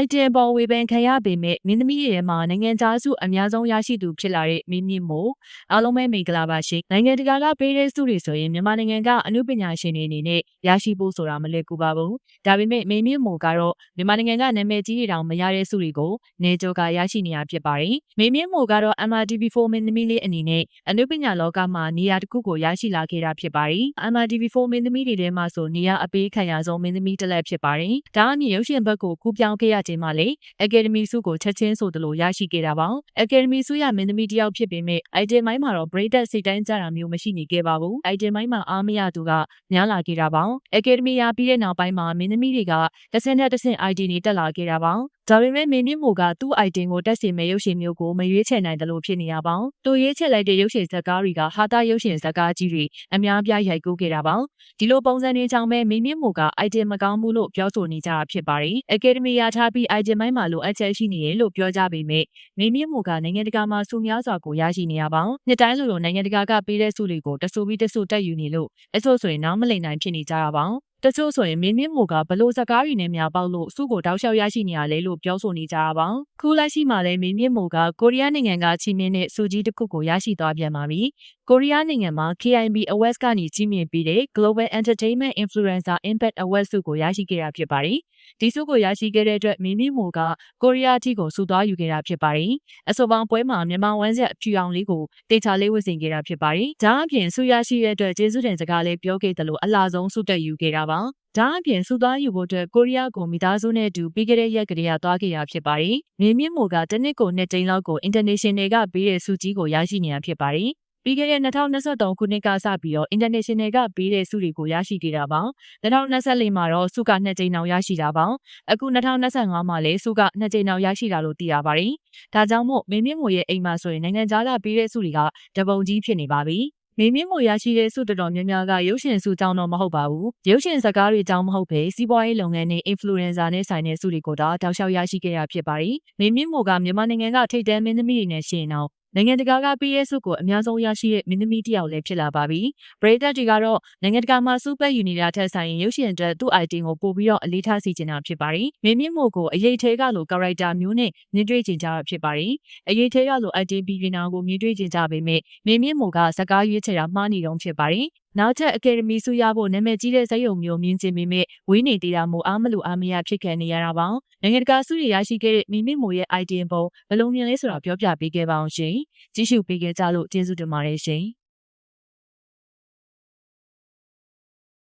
item ပေါ်ဝေဖန်ခံရပေမဲ့မင်းသမီးတွေထဲမှာနိုင်ငံသားစုအများဆုံးရရှိသူဖြစ်လာတဲ့မင်းမြင့်မို့အားလုံးပဲမင်္ဂလာပါရှင်နိုင်ငံတကာကပေးတဲ့စုတွေဆိုရင်မြန်မာနိုင်ငံကအမှုပညာရှင်တွေအနေနဲ့ရရှိဖို့ဆိုတာမလွယ်ကူပါဘူးဒါပေမဲ့မင်းမြင့်မို့ကတော့မြန်မာနိုင်ငံကနာမည်ကြီးတွေတောင်မရတဲ့စုတွေကိုနေကြောကရရှိနေရဖြစ်ပါတယ်မင်းမြင့်မို့ကတော့ MRTV4 မင်းသမီးလေးအနေနဲ့အမှုပညာလောကမှာနေရာတစ်ခုကိုရရှိလာခဲ့တာဖြစ်ပါတယ် MRTV4 မင်းသမီးတွေထဲမှာဆိုနေရာအပေးခံရဆုံးမင်းသမီးတစ်လက်ဖြစ်ပါတယ်ဒါအပြင်ရုပ်ရှင်ဘက်ကိုကူးပြောင်းခဲ့ရခြင်းမှာလေ Academy ဆုကိုချက်ချင်းဆိုသလိုရရှိခဲ့တာပါ Academy ဆုရမင်းသမီးတစ်ယောက်ဖြစ်ပေမဲ့ item မိုင်းမှာတော့ break စိတ်တိုင်းကြတာမျိုးမရှိနေခဲ့ပါဘူး item မိုင်းမှာအားမရသူကများလာခဲ့တာပါ Academy ရပြီးတဲ့နောက်ပိုင်းမှာမင်းသမီးတွေကတစ်ဆင့်နဲ့တစ်ဆင့် ID တွေတက်လာခဲ့တာပါဒါပေမဲ့မင်းမြင့်မိုကသူ့ item ကိုတက်စီမဲ့ရုပ်ရှင်မျိုးကိုမရွေးချယ်နိုင်တယ်လို့ဖြစ်နေရပါ။သူရွေးချယ်လိုက်တဲ့ရုပ်ရှင်ဇာတ်ကားတွေကဟာတာရုပ်ရှင်ဇာတ်ကားကြီးတွေအများအပြားရိုက်ကူးခဲ့တာပါ။ဒီလိုပုံစံတွေကြောင့်ပဲမင်းမြင့်မိုက item မကောင်းဘူးလို့ပြောဆိုနေကြတာဖြစ်ပါတယ်။ Academy ရထားပြီး item မိုင်းမှာလိုအပ်ချက်ရှိနေတယ်လို့ပြောကြပေမဲ့မင်းမြင့်မိုကနိုင်ငံတကာမှာစုများစွာကိုရရှိနေရပါ။နှစ်တိုင်းလိုလိုနိုင်ငံတကာကပေးတဲ့စုတွေကိုတဆူပြီးတဆူတက်ယူနေလို့အဆိုဆိုရင်နောက်မလိမ်နိုင်ဖြစ်နေကြတာပါ။ တချို့ဆိုရင်မင်းမြင့်မိုကဘလို့စကားတွေနဲ့များပေါက်လို့စုကိုတောက်လျှောက်ရရှိနေရလဲလို့ပြောဆိုနေကြတာပါခုလက်ရှိမှာလည်းမင်းမြင့်မိုကကိုရီးယားနိုင်ငံကချီးမြှင့်တဲ့စုကြီးတစ်ခုကိုရရှိသွားပြန်ပါပြီကိုရီးယားနိုင်ငံမှာ KIB Awards ကနေကြီးမြင့်ပြီးတဲ့ Global Entertainment Influencer Impact Awards ဆုကိုရရှိခဲ့တာဖြစ်ပါတယ်ဒီဆုကိုရရှိခဲ့တဲ့အတွက်မင်းမြင့်မိုကကိုရီးယားအထိကိုဆုသွားယူခဲ့တာဖြစ်ပါတယ်အဆိုပေါင်းပွဲမှာမြန်မာဝမ်းဆက်အဖြူအောင်လေးကိုတေချာလေးဝတ်ဆင်ခဲ့တာဖြစ်ပါတယ်ဒါအပြင်ဆုရရှိတဲ့အတွက်ကျေးဇူးတင်စကားလေးပြောခဲ့တယ်လို့အလားဆုံးဆုတက်ယူခဲ့တာပါဒါအပြင်စုသားယူဖို့အတွက်ကိုရီးယားကိုမိသားစုနဲ့အတူပြီးခဲ့တဲ့ရက်ကလေးကသွားခဲ့ရဖြစ်ပါတယ်။မြင်းမြင့်မိုကတနစ်ကိုနှစ်ကြိမ်လောက်ကို international ကပေးတဲ့စုကြီးကိုရရှိနေတာဖြစ်ပါတယ်။ပြီးခဲ့တဲ့2023ခုနှစ်ကစပြီးတော့ international ကပေးတဲ့စုတွေကိုရရှိခဲ့တာပါ2024မှာတော့စုကနှစ်ကြိမ်နောက်ရရှိတာပါအခု2025မှာလည်းစုကနှစ်ကြိမ်နောက်ရရှိတာလို့သိရပါတယ်ဒါကြောင့်မို့မင်းမြင့်ငွေရဲ့အိမ်မှာဆိုရင်နိုင်ငံခြားကပေးတဲ့စုတွေကတပုံကြီးဖြစ်နေပါပြီ မေမြင့်ကိုရရှိတဲ့စုတော်တော်များများကရုပ်ရှင်စုကြောင်းတော့မဟုတ်ပါဘူးရုပ်ရှင်ဇာတ်ကားတွေကြောင်းမဟုတ်ပဲစီးပွားရေးလုပ်ငန်းနဲ့ influencer နဲ့ဆိုင်တဲ့စုတွေကိုတော့တောက်လျှောက်ရရှိခဲ့ရဖြစ်ပါတယ်မေမြင့်မိုကမြန်မာနိုင်ငံကထိတ်တန်းမင်းသမီးတွေနဲ့ရှင်အောင် နိုင်ငံတကာကပေးရဲ့စုကိုအများဆုံးရရှိတဲ့မင်းသမီးတစ်ယောက်လည်းဖြစ်လာပါပြီ။ပရိသတ်တွေကတော့နိုင်ငံတကာမှာစူပါယူနီတာထက်ဆိုင်ရင်ရုပ်ရှင်အတွက်သူ့ item ကိုပို့ပြီးတော့အလေးထားစီချင်တာဖြစ်ပါတယ်။မင်းမြင့်မို့ကိုအရေးသေးကလို character မျိုးနဲ့မြင်တွေ့ကြတာဖြစ်ပါတယ်။အရေးသေးကလို item ပြီးရင်ကိုမြင်တွေ့ကြကြပေမဲ့မင်းမြင့်မို့ကစကားရွေးချယ်တာမှားနေတော့ဖြစ်ပါတယ်။ နောက်ထပ်အကယ်ဒမီဆုရဖို့နာမည်ကြီးတဲ့ဇာတ်ရုံမျိုးမြင်ချင်ပေမဲ့ဝေးနေသေးတာမို့အားမလို့အားမရဖြစ်ခံနေရတာပါနိုင်ငံတကာဆုရရရှိခဲ့တဲ့မိမိမိုရဲ့ item ပုံဘယ်လိုမြင်လဲဆိုတာပြောပြပေးခဲ့ပါအောင်ရှင်ကြည့်ရှုပေးခဲ့ကြလို့ကျေးဇူးတင်ပါတယ်ရှင်